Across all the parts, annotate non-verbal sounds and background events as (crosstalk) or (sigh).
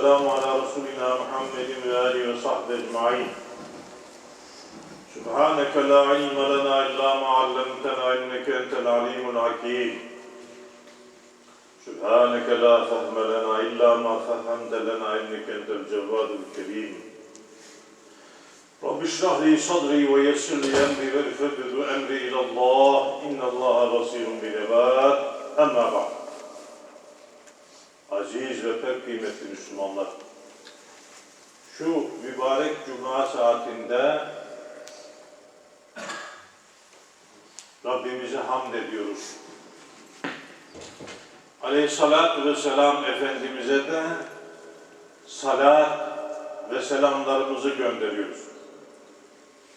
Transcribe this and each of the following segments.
والسلام على رسولنا محمد وآله وصحبه أجمعين. سبحانك لا علم لنا إلا ما علمتنا إنك أنت العليم الحكيم. سبحانك لا فهم لنا إلا ما فهمت لنا إنك أنت الجواد الكريم. رب اشرح لي صدري ويسر لي أمري واغفر أمري إلى الله إن الله بصير بالعباد. أما بعد. Aziz ve pek kıymetli Müslümanlar, şu mübarek cuma saatinde Rabbimize hamd ediyoruz. Aleyhissalatü vesselam Efendimiz'e de salat ve selamlarımızı gönderiyoruz.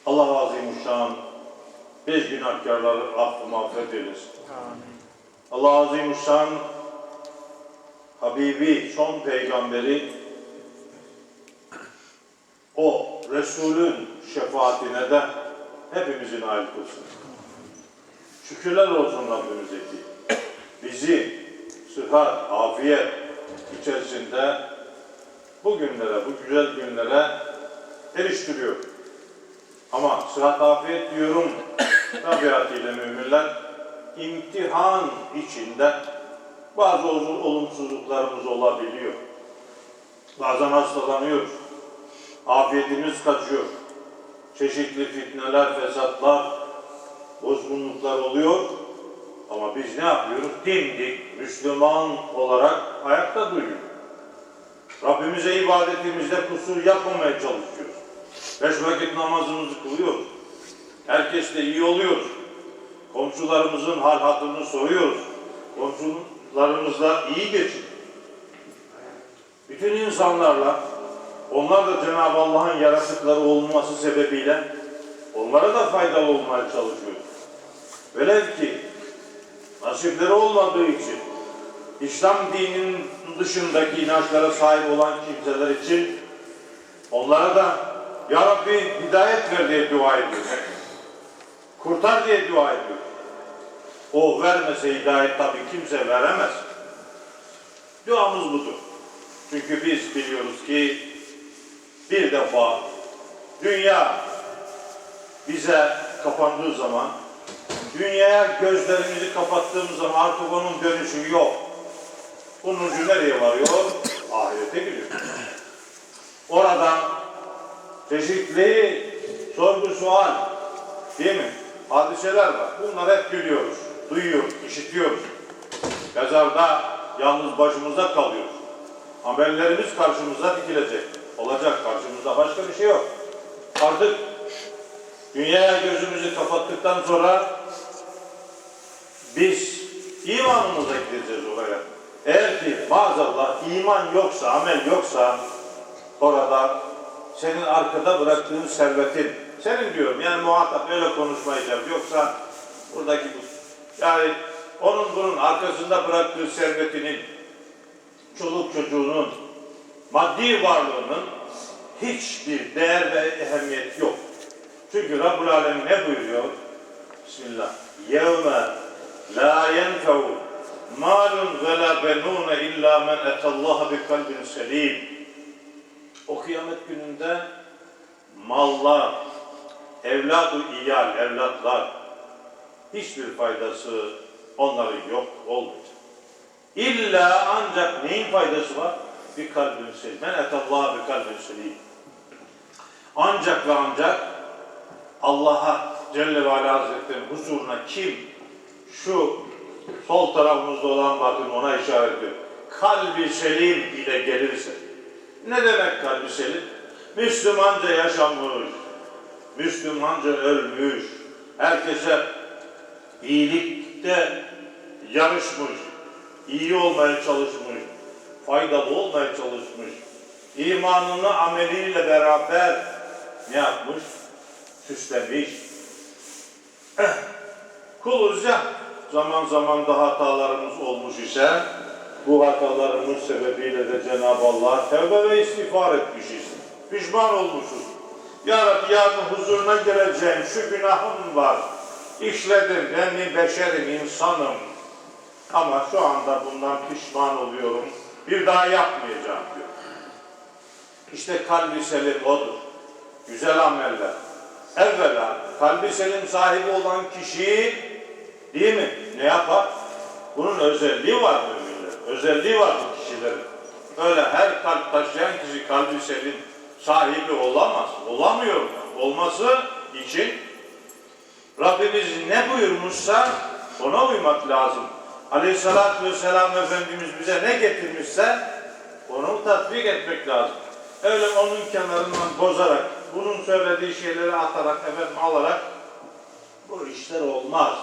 Allah Azimuşşan biz günahkarları affı mağfiret eylesin. Allah Azimuşşan Habibi, son peygamberi o Resulün şefaatine de hepimizi nail kılsın. Şükürler olsun Rabbimize ki bizi sıhhat, afiyet içerisinde bu günlere, bu güzel günlere eriştiriyor. Ama sıhhat, afiyet diyorum tabiatıyla müminler imtihan içinde bazı olumsuzluklarımız olabiliyor. Bazen hastalanıyoruz. Afiyetimiz kaçıyor. Çeşitli fitneler, fesatlar, bozgunluklar oluyor. Ama biz ne yapıyoruz? Dimdik, Müslüman olarak ayakta duruyoruz. Rabbimize ibadetimizde kusur yapmamaya çalışıyoruz. Beş vakit namazımızı kılıyoruz. Herkesle iyi oluyoruz. Komşularımızın hal hatırını soruyoruz. Komşularımızla iyi geçin. Bütün insanlarla onlar da Cenab-ı Allah'ın yaratıkları olması sebebiyle onlara da faydalı olmaya çalışıyoruz. Velev ki nasipleri olmadığı için İslam dininin dışındaki inançlara sahip olan kimseler için onlara da Ya Rabbi hidayet ver diye dua ediyoruz. Kurtar diye dua ediyoruz. O vermese hidayet tabii kimse veremez. Duamız budur. Çünkü biz biliyoruz ki bir defa dünya bize kapandığı zaman dünyaya gözlerimizi kapattığımız zaman artık onun dönüşü yok. Bunun ucu nereye varıyor? Ahirete gidiyor. Oradan çeşitli sorgu sual değil mi? Hadiseler var. Bunları hep biliyoruz, duyuyoruz, işitiyoruz. Mezarda yalnız başımızda kalıyoruz. Amellerimiz karşımıza dikilecek. Olacak karşımızda başka bir şey yok. Artık dünyaya gözümüzü kapattıktan sonra biz imanımıza gideceğiz oraya. Eğer ki maazallah iman yoksa, amel yoksa orada senin arkada bıraktığın servetin, senin diyorum yani muhatap öyle konuşmayacağım. Yoksa buradaki bu, yani onun bunun arkasında bıraktığı servetinin, çoluk çocuğunun, maddi varlığının hiçbir değer ve ehemmiyet yok. Çünkü Rabbul Alemin ne buyuruyor? Bismillah. Yevme la yenfe'u malun ve la benun illa men etallaha bi kalbin selim. O kıyamet gününde mallar, evladı iyal, evlatlar hiçbir faydası onların yok olmayacak. İlla ancak neyin faydası var? Bir kalbin selim. Men etallaha bi kalbin selim. Ancak ve ancak Allah'a Celle ve Ala Hazretleri'nin huzuruna kim şu sol tarafımızda olan bakın ona işaret ediyor. Kalbi selim ile gelirse. Ne demek kalbi selim? Müslümanca yaşamış, Müslümanca ölmüş, herkese iyilikte yarışmış, iyi olmaya çalışmış, faydalı olmaya çalışmış, imanını ameliyle beraber ne yapmış? Süslemiş. Eh, kuluz ya, zaman zaman da hatalarımız olmuş ise, bu hatalarımız sebebiyle de Cenab-ı Allah tevbe ve istiğfar etmişiz. Pişman olmuşuz. Ya Rabbi yarın huzuruna geleceğim, şu günahım var. İşledim, ben bir beşerim, insanım. Ama şu anda bundan pişman oluyorum. Bir daha yapmayacağım diyor. İşte kalbi selim odur. Güzel ameller. Evvela kalbi selim sahibi olan kişi değil mi? Ne yapar? Bunun özelliği var müminler. Özelliği var bu kişilerin. Öyle her kalp taşıyan kişi kalbi selim sahibi olamaz. Olamıyor. Olması için Rabbimiz ne buyurmuşsa ona uymak lazım. Aleyhissalatü vesselam Efendimiz bize ne getirmişse onu tatbik etmek lazım. Öyle onun kenarından bozarak, bunun söylediği şeyleri atarak, efendim alarak bu işler olmaz.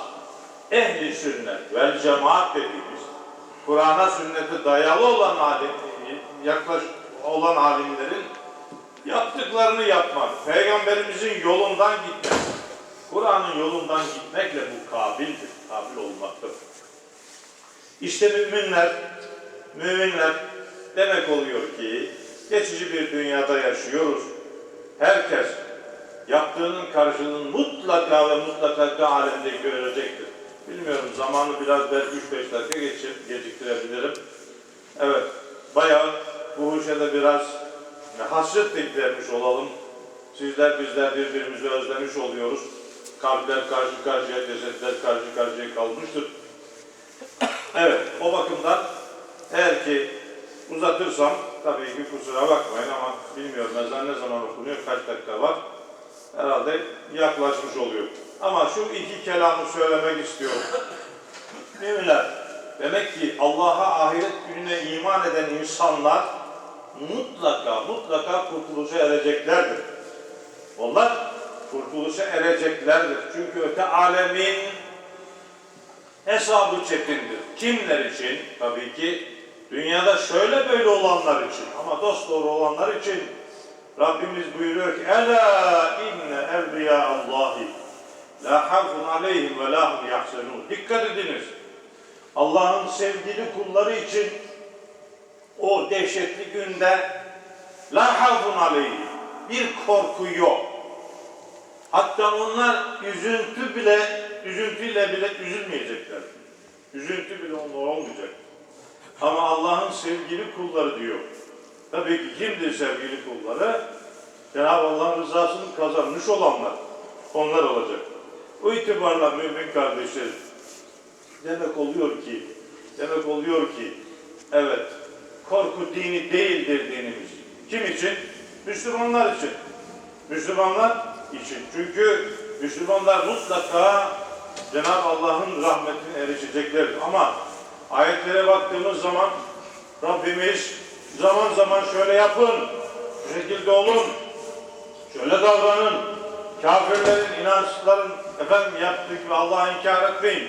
Ehli sünnet vel cemaat dediğimiz Kur'an'a sünnete dayalı olan alim, yaklaş olan alimlerin yaptıklarını yapmak, peygamberimizin yolundan gitmek, Kur'an'ın yolundan gitmekle bu kabildir, kabil olmaktır. İşte müminler, müminler demek oluyor ki geçici bir dünyada yaşıyoruz. Herkes yaptığının karşılığını mutlaka ve mutlaka alemde görecektir. Bilmiyorum zamanı biraz belki 3-5 dakika geçip geciktirebilirim. Evet, bayağı bu işe de biraz hasret beklemiş olalım. Sizler bizler birbirimizi özlemiş oluyoruz. Kalpler karşı karşıya, cesetler karşı karşıya kalmıştır. Evet, o bakımdan eğer ki uzatırsam tabii ki kusura bakmayın ama bilmiyorum ezan ne zaman okunuyor, kaç dakika var. Herhalde yaklaşmış oluyor. Ama şu iki kelamı söylemek istiyorum. Müminler, demek ki Allah'a ahiret gününe iman eden insanlar mutlaka mutlaka kurtuluşa ereceklerdir. Onlar kurtuluşa ereceklerdir. Çünkü öte alemin hesabı çetindir. Kimler için? Tabii ki dünyada şöyle böyle olanlar için ama dost doğru olanlar için Rabbimiz buyuruyor ki Ela inne evliya Allahi la havfun aleyhim ve la hum yahzenun. Dikkat ediniz. Allah'ın sevgili kulları için o dehşetli günde la havfun aleyhim bir korku yok. Hatta onlar üzüntü bile, üzüntüyle bile üzülmeyecekler. Üzüntü bile onlar olmayacak. Ama Allah'ın sevgili kulları diyor. Tabii ki kimdir sevgili kulları? Cenab-ı Allah'ın rızasını kazanmış olanlar. Onlar olacak. Bu itibarla mümin kardeşlerim, demek oluyor ki, demek oluyor ki, evet, korku dini değildir dinimiz. Kim için? Müslümanlar için. Müslümanlar için. Çünkü Müslümanlar mutlaka Cenab-ı Allah'ın rahmetine erişeceklerdir. Ama ayetlere baktığımız zaman Rabbimiz zaman zaman şöyle yapın, şu şekilde olun, şöyle davranın, kafirlerin, inançların efendim yaptığı gibi Allah'ı inkar etmeyin,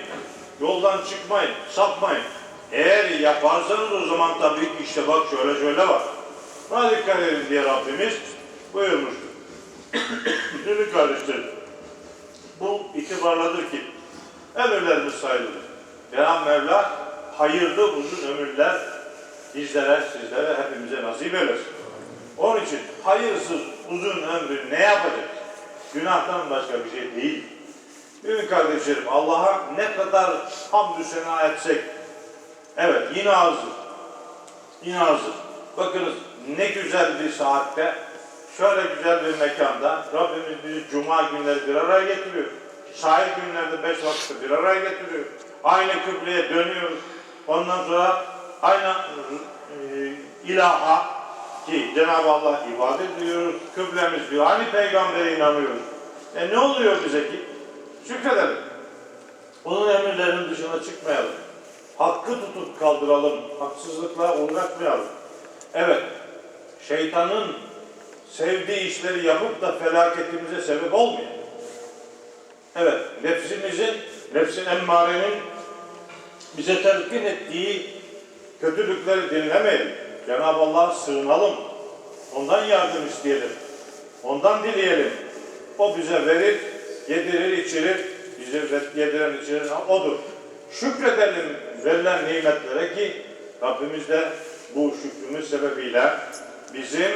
yoldan çıkmayın, sapmayın. Eğer yaparsanız o zaman tabii işte bak şöyle şöyle var. Buna dikkat edin diye Rabbimiz buyurmuştur. Şimdi kardeşlerim, bu itibarladır ki emirlerimiz sayılır. Cenab-ı Mevla hayırlı uzun ömürler bizlere, sizlere, hepimize nasip eylesin. Onun için hayırsız uzun ömrü ne yapacak? Günahtan başka bir şey değil. Mümin kardeşlerim Allah'a ne kadar hamdü sena etsek evet yine azdır. Yine azdır. Bakınız ne güzel bir saatte şöyle güzel bir mekanda Rabbimiz bizi cuma günleri bir araya getiriyor. Sahil günlerde beş vakitte bir araya getiriyor. Aynı kıbleye dönüyoruz. Ondan sonra aynı e, ilaha ki Cenab-ı Allah ibadet ediyoruz. Kıblemiz bir. Aynı peygambere inanıyoruz. E ne oluyor bize ki? Şükredelim. Onun emirlerinin dışına çıkmayalım. Hakkı tutup kaldıralım. Haksızlıkla uğraşmayalım. Evet, şeytanın sevdiği işleri yapıp da felaketimize sebep olmayalım. Evet, nefsimizin, nefsin emmarenin bize telkin ettiği kötülükleri dinlemeyelim. Cenab-ı Allah'a sığınalım. Ondan yardım isteyelim. Ondan dileyelim. O bize verir, yedirir, içirir. Bize yediren, içiren O'dur. Şükredelim verilen nimetlere ki Rabbimiz de bu şükrümüz sebebiyle bizim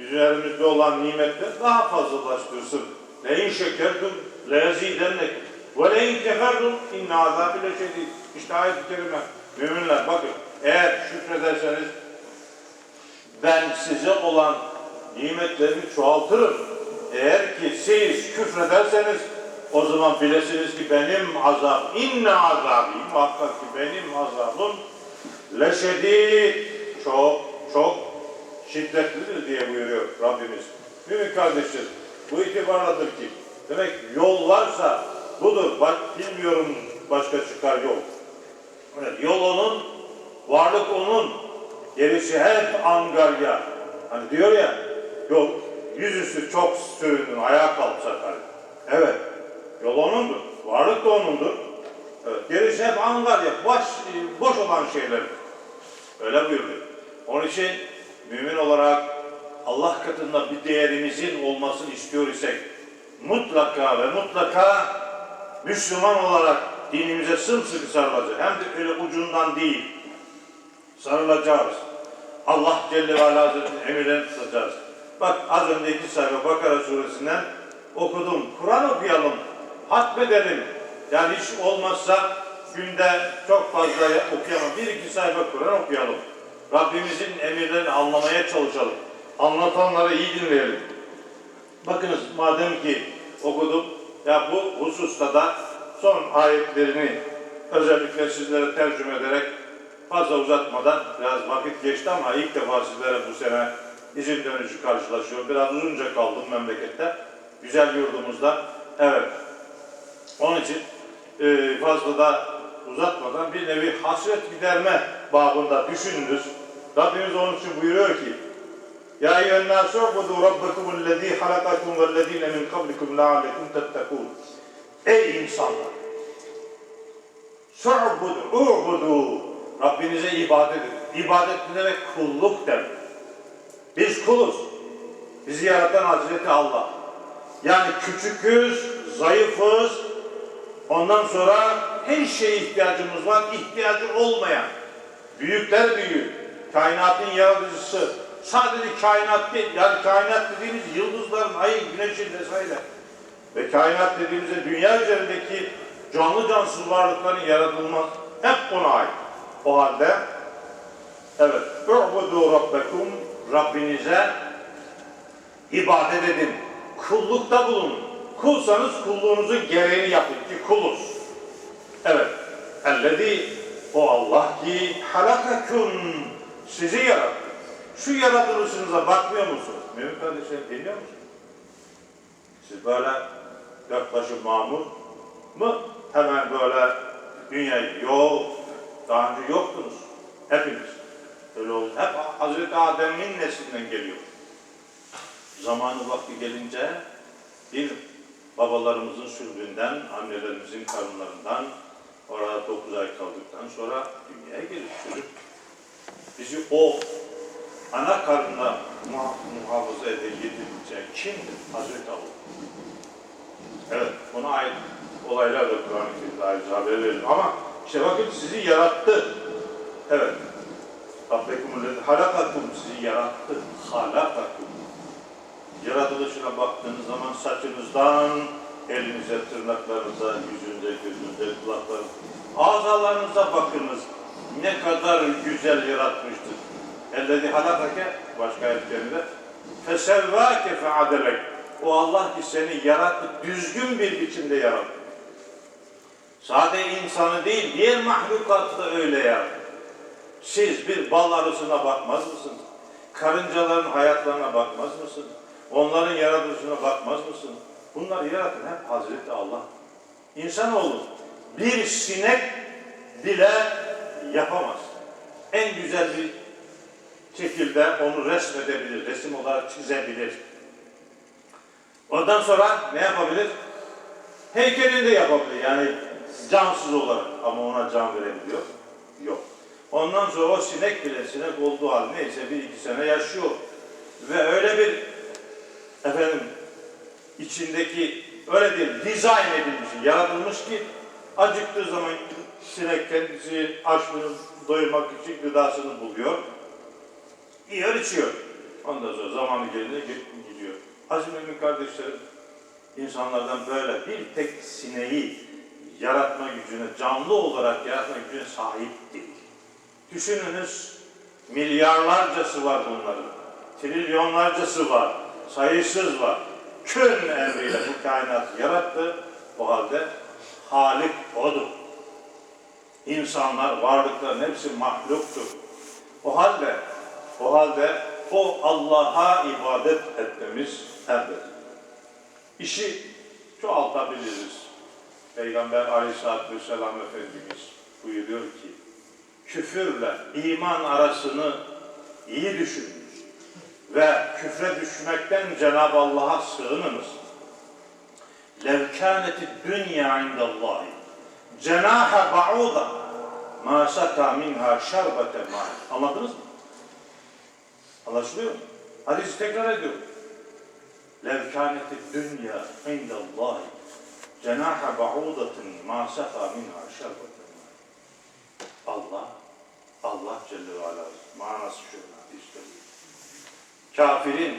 üzerimizde olan nimetleri daha fazlalaştırsın. Le in şekertum le yazidennekum ve le in kefertum inna azabile şedid. İşte ayet-i kerime. Müminler bakın eğer şükrederseniz ben size olan nimetlerini çoğaltırım. Eğer ki siz küfrederseniz o zaman bilesiniz ki benim azab, inne azabi, muhakkak ki benim azabım leşedid, çok çok şiddetlidir diye buyuruyor Rabbimiz. Mümin kardeşler, bu itibarladır ki, demek yol varsa budur, bak bilmiyorum başka çıkar yol. Evet, yol onun, varlık onun, gerisi hep angarya. Hani diyor ya, yok yüzüstü çok süründün, ayağa kalk sakar. Evet, yol onundur, varlık da onundur. Evet, gerisi hep angarya, boş, boş olan şeyler. Öyle buyurdu. Onun için mümin olarak Allah katında bir değerimizin olmasını istiyor isek mutlaka ve mutlaka Müslüman olarak dinimize sımsıkı sarılacağız. Hem de öyle ucundan değil. Sarılacağız. Allah Celle ve Ala Hazretleri'nin emirlerini tutacağız. Bak az önce iki sayfa Bakara suresinden okudum. Kur'an okuyalım, hatmedelim. Yani hiç olmazsa günde çok fazla okuyamam. Bir iki sayfa Kur'an okuyalım. Rabbimizin emirlerini anlamaya çalışalım. Anlatanları iyi dinleyelim. Bakınız madem ki okudum, ya bu hususta da son ayetlerini özellikle sizlere tercüme ederek fazla uzatmadan biraz vakit geçti ama ilk defa sizlere bu sene izin dönüşü karşılaşıyor. Biraz uzunca kaldım memlekette. Güzel yurdumuzda. Evet. Onun için e, fazla da uzatmadan bir nevi hasret giderme babında düşününüz. Rabbimiz onun için buyuruyor ki Ya eyyühennâsû ubudu rabbekumüllezî halakakum vellezîne min kablikum leallekum tettekûn Ey insanlar! Su'budu, u'budu Rabbinize ibadet edin. İbadet ne demek? Kulluk demek. Biz kuluz. Bizi yaratan Hazreti Allah. Yani küçüküz, zayıfız, ondan sonra her şeye ihtiyacımız var, ihtiyacı olmayan. Büyükler büyüğü, kainatın yaratıcısı, sadece kainat değil, yani kainat dediğimiz yıldızların, ayın, güneşin vesaire. Ve kainat dediğimizde dünya üzerindeki canlı cansız varlıkların yaratılmaz. Hep ona ait. O halde evet. U'budu rabbekum Rabbinize ibadet edin. Kullukta bulunun. Kulsanız kulluğunuzun gereğini yapın ki kuluz. Evet. Ellezî o Allah ki halakakum sizi yarattı. Şu yaratılışınıza bakmıyor musunuz? Mümin kardeşlerim dinliyor musunuz? Siz böyle dört mamur mu? Hemen böyle dünyayı yok. Daha önce yoktunuz. Hepiniz. Öyle oldu. Hep Hazreti Adem'in neslinden geliyor. Zamanı vakti gelince bir babalarımızın sürgünden, annelerimizin karınlarından orada dokuz ay kaldıktan sonra dünyaya gelir çocuk. Bizi o ana karnına muha- muhafaza edilecek kimdir? Hazreti Allah. Evet, buna ait olaylar da Kur'an-ı Kerim'de ayrıca haber verilir. Ama işte bakın sizi yarattı. Evet. Rabbekumul halakakum sizi yarattı. Halakakum. Yaratılışına baktığınız zaman saçınızdan elinize, tırnaklarınıza, yüzünüze, gözünüze, kulaklarınıza, azalarınıza bakınız. Ne kadar güzel yaratmıştır. Ellezi halakake başka ayetlerinde fesevvâke feadelek o Allah ki seni yarattı, düzgün bir biçimde yarattı. Sade insanı değil, diğer mahlukatı da öyle yarattı. Siz bir bal arısına bakmaz mısınız? Karıncaların hayatlarına bakmaz mısınız? Onların yaratılışına bakmaz mısınız? Bunları yaratan hep Hazreti Allah. İnsanoğlu bir sinek bile yapamaz. En güzel bir şekilde onu resmedebilir, resim olarak çizebilir. Ondan sonra ne yapabilir? Heykelini de yapabilir. Yani cansız olarak ama ona can verebiliyor. Yok. Ondan sonra o sinek bile sinek olduğu hal neyse bir iki sene yaşıyor. Ve öyle bir efendim içindeki öyle bir dizayn edilmiş, yaratılmış ki acıktığı zaman sinek kendisi açlığını doyurmak için gıdasını buluyor. Yiyor içiyor. Ondan sonra zamanı gelince gidiyor. Aziz mümin kardeşlerim, insanlardan böyle bir tek sineği yaratma gücüne, canlı olarak yaratma gücüne sahip değil. Düşününüz, milyarlarcası var bunların. Trilyonlarcası var. Sayısız var. Kün emriyle bu kainatı yarattı. O halde Halik O'dur. İnsanlar, varlıkların hepsi mahluktur. O halde, o halde o Allah'a ibadet etmemiz emredilir. İşi çoğaltabiliriz. Peygamber aleyhissalatü vesselam Efendimiz buyuruyor ki, küfürle iman arasını iyi düşününüz ve küfre düşmekten Cenab-ı Allah'a sığınınız. Levkâneti dünya indallâhi cenâhe ba'ûda mâ şaka minhâ şerbete mâ. Anladınız mı? Anlaşılıyor mu? Hadisi tekrar ediyorum. Levkâneti dünya indallâhi cenâhe ba'ûdatin mâ şaka minhâ şerbete mâ. Allah, Allah Celle ve Ala manası şöyle hadisleri. Kafirin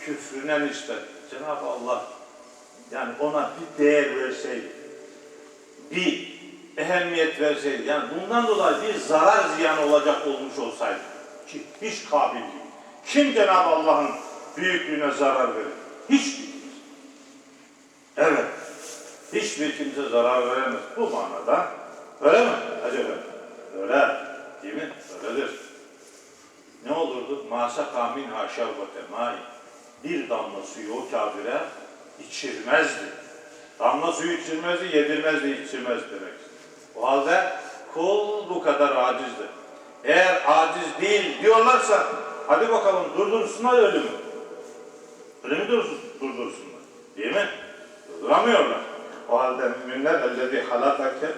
küfrüne nispet Cenab-ı Allah yani ona bir değer verseydi, bir ehemmiyet verseydi, yani bundan dolayı bir zarar ziyan olacak olmuş olsaydı, ki hiç kabil değil. Kim Cenab-ı Allah'ın büyüklüğüne zarar verir? Hiç kimse. Evet. Hiçbir kimse zarar veremez. Bu manada öyle mi acaba? Öyle. Değil mi? Öyledir. Ne olurdu? Masa kamin haşerbate mai. Bir damla suyu o kafire içirmezdi. Damla suyu içirmezdi, yedirmezdi, içirmezdi demek. O halde kul bu kadar acizdir. Eğer aciz değil diyorlarsa hadi bakalım durdursunlar ölümü. Ölümü dursun, durdursunlar. Değil mi? Durduramıyorlar. O halde müminler ellezî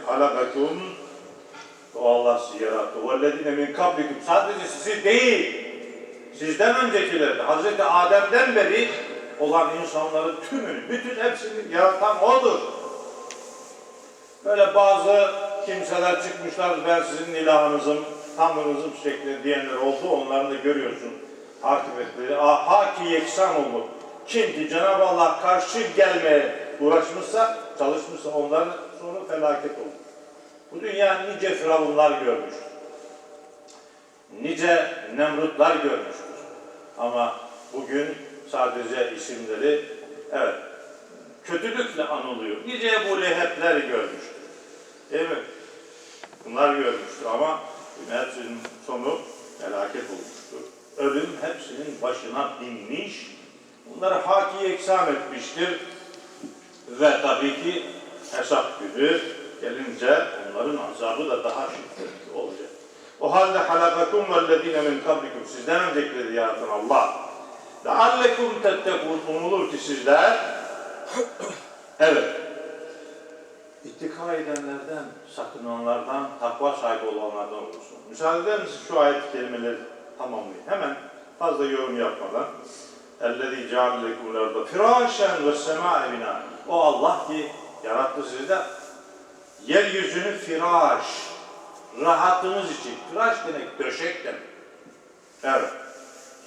halakakum o Allah sizi yarattı. وَالَّذِينَ مِنْ kablikum Sadece sizi değil, sizden öncekileri, Hazreti Adem'den beri olan insanların tümünü, bütün hepsini yaratan O'dur. Böyle bazı kimseler çıkmışlar, ben sizin ilahınızım, tanrınızım şeklinde diyenler oldu. Onları da görüyorsun akıbetleri. Ah, haki yeksan oldu. Kim ki Cenab-ı Allah karşı gelmeye uğraşmışsa, çalışmışsa onların sonu felaket olur. Bu dünya nice firavunlar görmüş. Nice Nemrutlar görmüştür. Ama bugün sadece isimleri evet kötülükle anılıyor. Nice Ebu Leheb'ler görmüştür. Değil mi? Bunlar görmüştür ama hepsinin sonu felaket olmuştur. Ölüm hepsinin başına binmiş. Bunları haki eksan etmiştir. Ve tabii ki hesap günü gelince onların azabı da daha şiddetli olacak. O halde halakakum vellezine min kablikum sizden öncekileri yaratan Allah. Leallekum tettekun umulur ki sizler (clears throat) evet ittika edenlerden, sakınanlardan, takva sahibi olanlardan olursun. Müsaade eder misiniz şu ayet kelimeleri tamamlayayım. Hemen fazla yorum yapmadan. اَلَّذ۪ي جَعَلْ لَكُمْ الْاَرْضَ فِرَاشًا وَالسَّمَاءَ بِنَا O Allah ki yarattı sizi de yeryüzünü firaş, rahatınız için, firaş demek döşek demek. Evet,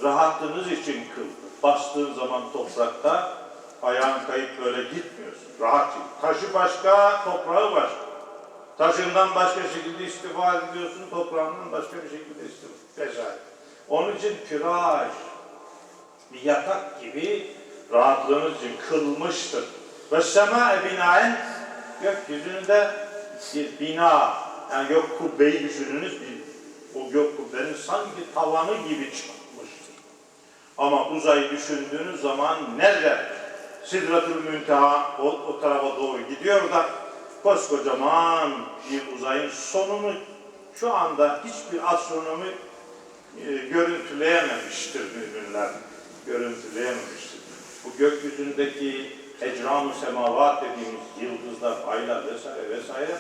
rahatınız için kıldı. Bastığın zaman toprakta ayağın kayıp böyle gitmiyorsun. Rahat değil. Taşı başka, toprağı başka. Taşından başka şekilde istifade ediyorsun, toprağından başka bir şekilde istifade Vesaire. Onun için firaş, bir yatak gibi rahatlığınız için kılmıştır. Ve sema binaen gökyüzünde bir bina, yani gök kubbeyi düşününüz, bir, o gök kubbenin sanki tavanı gibi çıkmıştır. Ama uzayı düşündüğünüz zaman nerede? Sidratül Münteha o, o tarafa doğru gidiyor da koskocaman bir uzayın sonunu şu anda hiçbir astronomi e, görüntüleyememiştir müminler. Görüntüleyememiştir. Bu gökyüzündeki ecram-ı semavat dediğimiz yıldızlar, aylar vesaire vesaire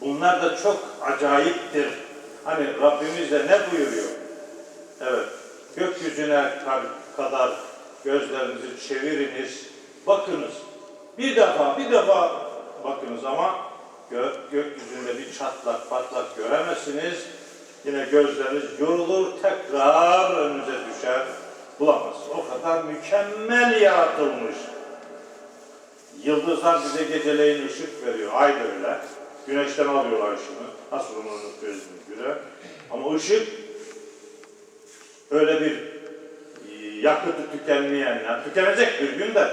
bunlar da çok acayiptir. Hani Rabbimiz de ne buyuruyor? Evet, gökyüzüne kadar gözlerinizi çeviriniz, bakınız. Bir defa, bir defa bakınız ama gö gökyüzünde bir çatlak patlak göremezsiniz. Yine gözleriniz yorulur, tekrar önünüze düşer, bulamazsınız. O kadar mükemmel yaratılmış. Yıldızlar bize geceleyin ışık veriyor, ay da öyle. Güneşten alıyorlar ışını, astronomların gözüne göre. Ama ışık öyle bir yakıtı tükenmeyen, yani tükenecek bir gün de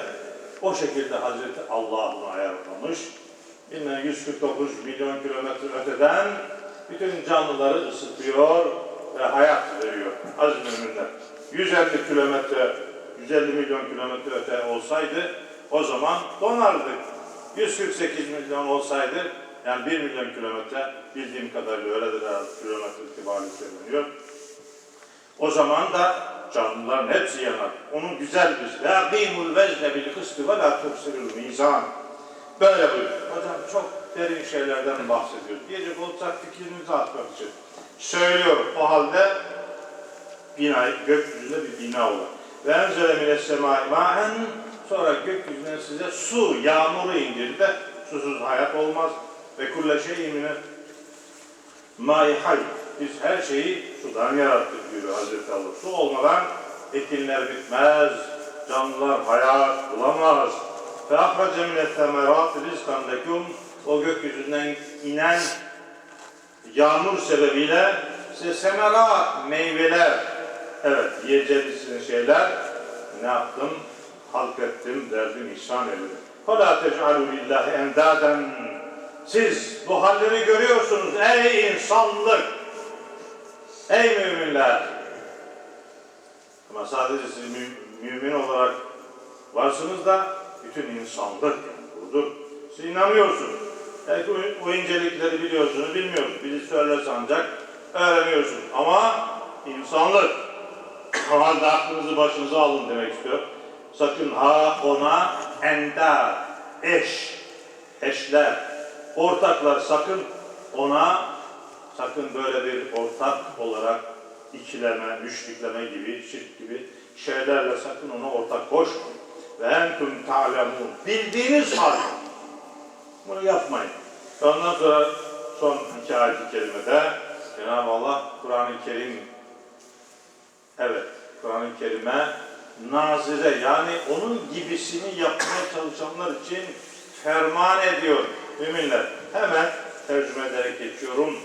o şekilde Hazreti Allah bunu ayarlamış. Bilmem 149 milyon kilometre öteden bütün canlıları ısıtıyor ve hayat veriyor. Aziz müminler. 150 kilometre, 150 milyon kilometre öte olsaydı o zaman donardık. 148 milyon olsaydı yani 1 milyon kilometre bildiğim kadarıyla öyledir herhalde kilometre itibariyle söyleniyor. O zaman da canlıların hepsi yanar. Onun güzel bir ve akimul vezne bil kıstı ve la tufsirul mizan. Böyle buyur. Hocam çok derin şeylerden bahsediyoruz. Diyecek olsak fikrinizi atmak için. Söylüyorum. O halde bina, gökyüzünde bir bina olur. Ve enzele mine semai maen sonra gökyüzüne size su, yağmuru indirdi de susuz hayat olmaz. Ve kulle şeyin mine mai hay. Biz her şeyi sudan yarattık diyor Hazreti Allah. Su olmadan ekinler bitmez, canlılar hayat bulamaz. Ve ahrace mine temerat rizkan lekum o gökyüzünden inen yağmur sebebiyle size semerat, meyveler, evet yiyeceğiniz şeyler ne yaptım? Halk ettim, derdim, ihsan eyledim. فَلَا تَجْعَلُوا لِلّٰهِ اَنْدَادًا Siz bu halleri görüyorsunuz ey insanlık, ey müminler. Ama sadece siz mü- mümin olarak varsınız da bütün insanlık yani budur. Siz inanıyorsunuz. Belki o, o incelikleri biliyorsunuz, bilmiyorsunuz. Biri söylerse ancak öğreniyorsunuz. Ama insanlık. (clears throat) O halde aklınızı başınıza alın demek istiyor. Sakın ha ona enda, eş, eşler, ortaklar sakın ona sakın böyle bir ortak olarak ikileme, müşrikleme gibi, şirk gibi şeylerle sakın ona ortak koşmayın. Ve entüm ta'lemun. Bildiğiniz halde bunu yapmayın. Ondan sonra son iki ayet-i kerimede Cenab-ı Allah Kur'an-ı Kerim evet Kur'an-ı Kerim'e nazire yani onun gibisini yapmaya çalışanlar için ferman ediyor müminler. Hemen tercüme ederek geçiyorum.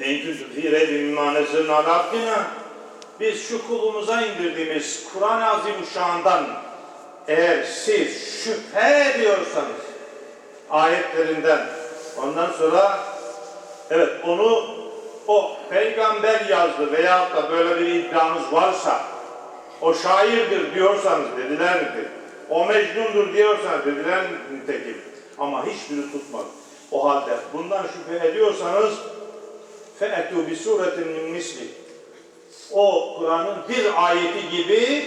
En küntü fî abdinâ. Biz şu kulumuza indirdiğimiz Kur'an-ı Azimuşşan'dan eğer siz şüphe ediyorsanız ayetlerinden ondan sonra evet onu o peygamber yazdı veyahut da böyle bir iddianız varsa o şairdir diyorsanız dediler mi? O mecnundur diyorsanız dediler nitekim? Ama hiçbiri tutmadı. O halde bundan şüphe ediyorsanız fe'etû bi suretin min misli o Kur'an'ın bir ayeti gibi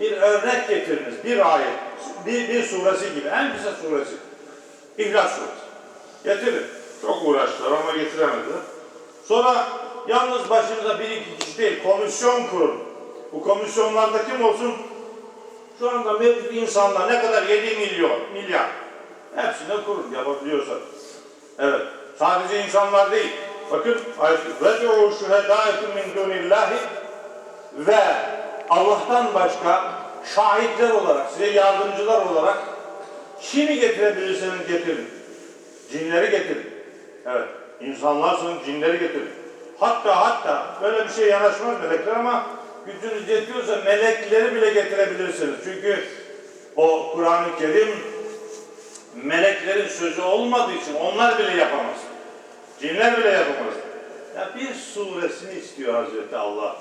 bir örnek getiriniz. Bir ayet, bir, bir suresi gibi. En kısa suresi. İhlas suresi. Getirin. Çok uğraştılar ama getiremediler. Sonra yalnız başınıza bir iki kişi değil, komisyon kurun. Bu komisyonlarda kim olsun? Şu anda mevcut insanlar ne kadar? 7 milyon, milyar. Hepsine kurun yapabiliyorsanız. Evet. Sadece insanlar değil. Bakın وَدْعُوا شُهَدَاءَكُمْ مِنْ دُونِ اللّٰهِ Ve Allah'tan başka şahitler olarak, size yardımcılar olarak kimi getirebilirseniz getirin. Cinleri getirin. Evet. İnsanlarsınız cinleri getirin. Hatta hatta böyle bir şey yanaşmaz melekler ama gücünüz yetiyorsa melekleri bile getirebilirsiniz. Çünkü o Kur'an-ı Kerim meleklerin sözü olmadığı için onlar bile yapamaz. Cinler bile yapamaz. Ya bir suresini istiyor Hazreti Allah.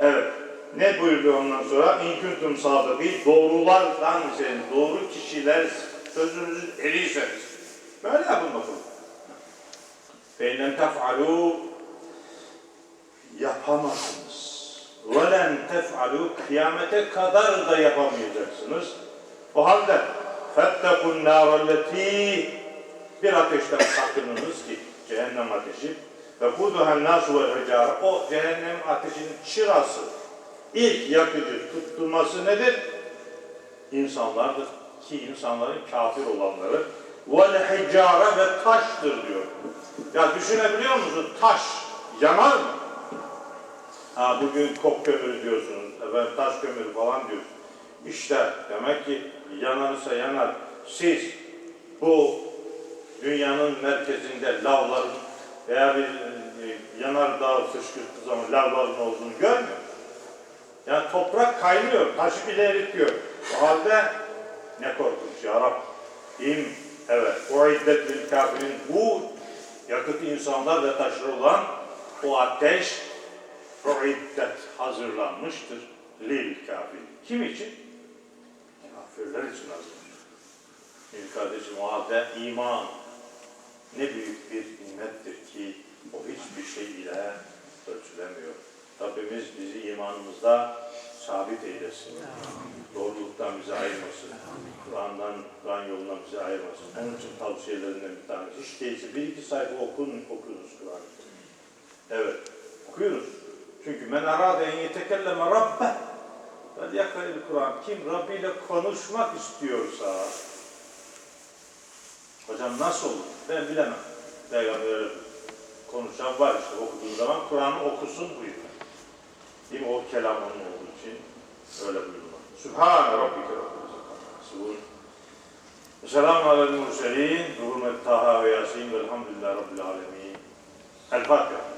Evet. Ne buyurdu ondan sonra? İnküntüm sadıkî doğrulardan şey, doğru kişiler sözünüzün eriyseniz. Böyle yapın bakalım. Feynem tef'alû yapamazsınız. Velen tef'alû kıyamete kadar da yapamayacaksınız. O halde fettekun nârelleti bir ateşten sakınınız ki cehennem ateşi ve kuduhen nasu ve hicare o cehennem ateşinin çırası ilk yakıcı tutulması nedir? İnsanlardır ki insanların kafir olanları vel hicare ve taştır diyor. Ya düşünebiliyor musun? Taş yanar mı? Ha bugün kok kömürü diyorsunuz, efendim taş kömürü falan diyorsunuz. İşte demek ki yanarsa yanar. Siz bu dünyanın merkezinde lavların veya bir e, yanardağ fışkırttığı zaman lavların olduğunu görmüyor? Yani toprak kaynıyor, taşı bile eritiyor. O halde ne korkunç ya Rab. Kim? Evet. O iddet lil kafirin. Bu yakıt insanlar ve taşır olan o ateş o iddet hazırlanmıştır. Lil kafir. Kim için? Kafirler için hazırlanmış. Bir kardeşim o halde iman ne büyük bir nimettir ki o hiçbir şey ile ölçülemiyor. Rabbimiz bizi imanımızda sabit eylesin. Doğruluktan bizi ayırmasın. Kur'an'dan, Kur'an yolundan bizi ayırmasın. Onun için tavsiyelerinden bir tanesi. Hiç değilse bir iki sayfa okun, okuyunuz Kur'an'ı. Evet, okuyunuz. Çünkü men arade en yetekelleme rabbe Vel yakra'il Kur'an. Kim Rabbi ile konuşmak istiyorsa Hocam nasıl olur? Ben bilemem. Peygamber konuşan var işte okuduğu zaman Kur'an'ı okusun buyuruyor. Değil mi? O kelam onun olduğu için öyle buyurulur. Sübhane Rabbike Rabbil İzzeti Selamun alel murselin. Hürmet Taha ve Yasin. Velhamdülillah Rabbil alemin. El Fatiha.